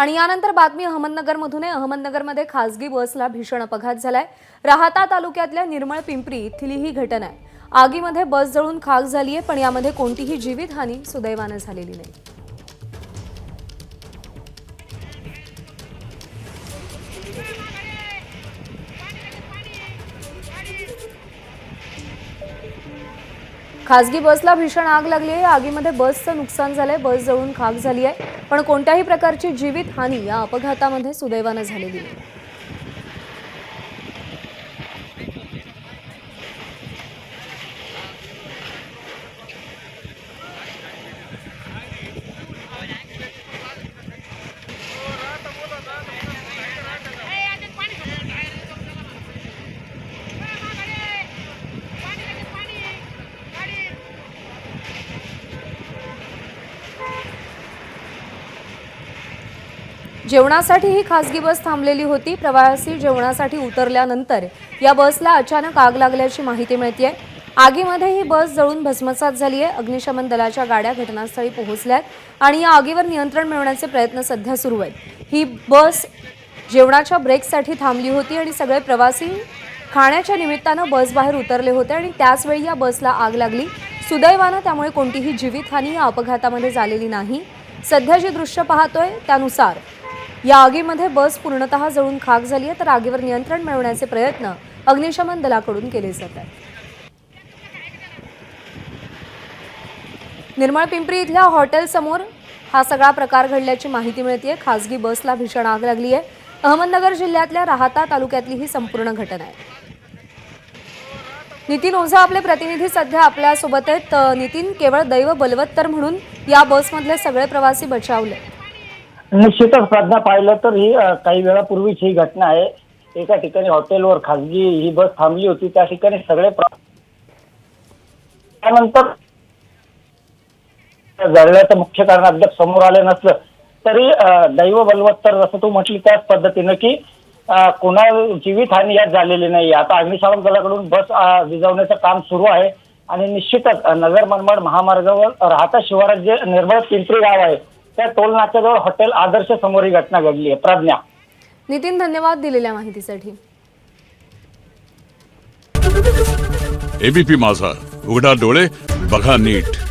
आणि यानंतर बातमी अहमदनगरमधून आहे. अहमदनगरमध्ये खासगी बसला भीषण अपघात झालाय. राहता तालुक्यातल्या निर्मळ पिंपरी इथली ही घटना आहे. आगीमध्ये बस जळून खाक झाली आहे पण यामध्ये कोणतीही जीवितहानी सुदैवानं झालेली नाही. खासगी बसला भीषण आग लागली आहे. आगीमध्ये बसचं नुकसान झालंय. बस जळून खाक झाली आहे. पण कोणत्याही प्रकारची जीवित हानी या अपघातामध्ये सुदैवानं झालेली नाही. जेवणासाठी ही खासगी बस थांबलेली होती. प्रवासी जेवणासाठी उतरल्यानंतर या बसला अचानक आग लागल्याची माहिती मिळते आगीमध्ये ही बस जळून भस्मसात झाली आहे अग्निशमन दलाच्या गाड्या घटनास्थळी पोहोचल्यात आणि या आगीवर नियंत्रण मिळवण्याचे प्रयत्न सध्या सुरू आहेत. ही बस जेवणाच्या ब्रेकसाठी थांबली होती आणि सगळे प्रवासी खाण्याच्या निमित्तानं बस बाहेर उतरले होते आणि त्याचवेळी या बसला आग लागली. सुदैवानं त्यामुळे कोणतीही जीवितहानी या अपघातामध्ये झालेली नाही. सध्या जे दृश्य पाहतोय त्यानुसार या आगीमध्ये बस पूर्णतः जळून खाक झाली आहे तर आगीवर नियंत्रण मिळवण्याचे प्रयत्न अग्निशमन दलाकडून केले जात आहेत. निर्मळ पिंपरी इथल्या हॉटेल समोर हा सगळा प्रकार घडल्याची माहिती मिळते खासगी बसला भीषण आग लागली आहे अहमदनगर जिल्ह्यातल्या राहता तालुक्यातली ही संपूर्ण घटना आहे. नितीन ओझा आपले प्रतिनिधी सध्या आपल्यासोबत आहेत नितीन केवळ दैव बलवत्तर म्हणून या बसमधले सगळे प्रवासी बचावले. निश्चितच प्रज्ञा पाहिलं तर ही काही वेळापूर्वीच ही घटना आहे. एका ठिकाणी हॉटेलवर खासगी ही बस थांबली होती. त्या ठिकाणी सगळे त्यानंतर जळल्याचं मुख्य कारण अद्याप समोर आलं नसलं तरी दैव बलवत्तर जसं तू म्हटली त्याच पद्धतीनं की अ, कोणा जीवितहानी यात झालेली नाही. आता अग्निशामक दलाकडून बस विजवण्याचं काम सुरू आहे. आणि निश्चितच नगर मनमाड महामार्गावर राहता शिवारात जे निर्मळ पिंपरी गाव आहे. त्या टोल नाक्याजवळ हॉटेल आदर्श समोर ही घटना घडली आहे. प्रज्ञा. नितीन धन्यवाद दिलेल्या माहितीसाठी. एबीपी माझा. उघडा डोळे बघा नीट.